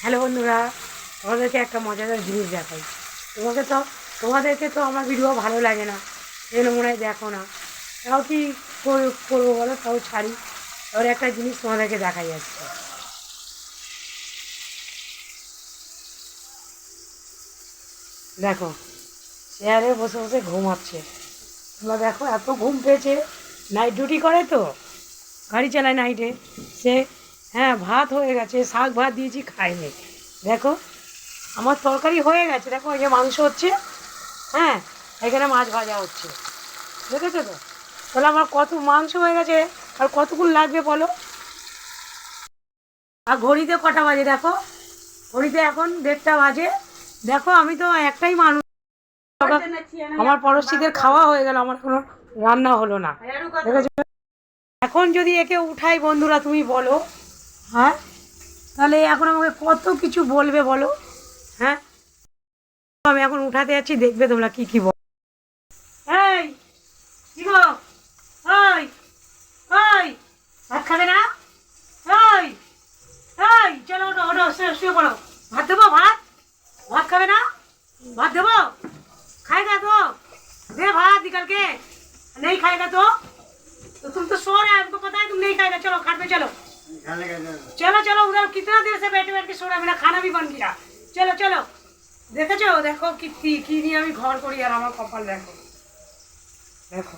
Hello বন্ধুরা, তোমাদেরকে একটা মজাদার জিনিস দেখাই। তোমাকে তো, তোমাদেরকে তো আমার ভিডিও ভালো লাগে না এই নমুনায় দেখো না। তাও কি করব বলো? তাও ছাড়ি। এবার একটা জিনিস তোমাদেরকে দেখাই যাচ্ছে দেখো চেয়ারে বসে বসে ঘুমাচ্ছে তোমরা দেখো, এত ঘুম পেয়েছে। নাইট ডিউটি করে তো? গাড়ি চালায় নাইটে সে হ্যাঁ ভাত হয়ে গেছে শাক ভাত দিয়েছি খায়নি দেখো আমার তরকারি হয়ে গেছে দেখো এই যে মাংস হচ্ছে হ্যাঁ এখানে মাছ ভাজা হচ্ছে। দেখেছ তো? তাহলে আমার কত মাংস হয়ে গেছে আর কতক্ষণ লাগবে বলো? আর ঘড়িতে কটা বাজে দেখো? ঘড়িতে এখন দেড়টা বাজে। দেখো আমি তো একটাই মানুষ। আমার পড়োশিদের খাওয়া হয়ে গেল আমার কোনো রান্না হলো না। দেখেছ? এখন যদি একে উঠাই বন্ধুরা তুমি বলো। হ্যাঁ তাহলে এখন আমাকে কত কিছু বলবে বলো হ্যাঁ আমি এখন উঠাতে যাচ্ছি দেখবে তোমরা কি কি বল এই কি গো ওই ওই ভাত খাবে না ওই এই চলো ওটো ওটো শুয়ে শুয়ে পড়ো ভাত দেবো ভাত ভাত খাবে না ভাত দেবো खाएगा तो दे भात निकल के नहीं खाएगा तो तो तुम तो सो रहे हैं हमको पता है तुम नहीं खाएगा चलो खाट में चलो चलो चलो उधर कितना देर से बैठे बैठ के सो रहा है मेरा खाना भी बन गया चलो चलो দেখেছো দেখো কি কি কি নিয়ে আমি ঘর করি আর আমার কপাল দেখো দেখো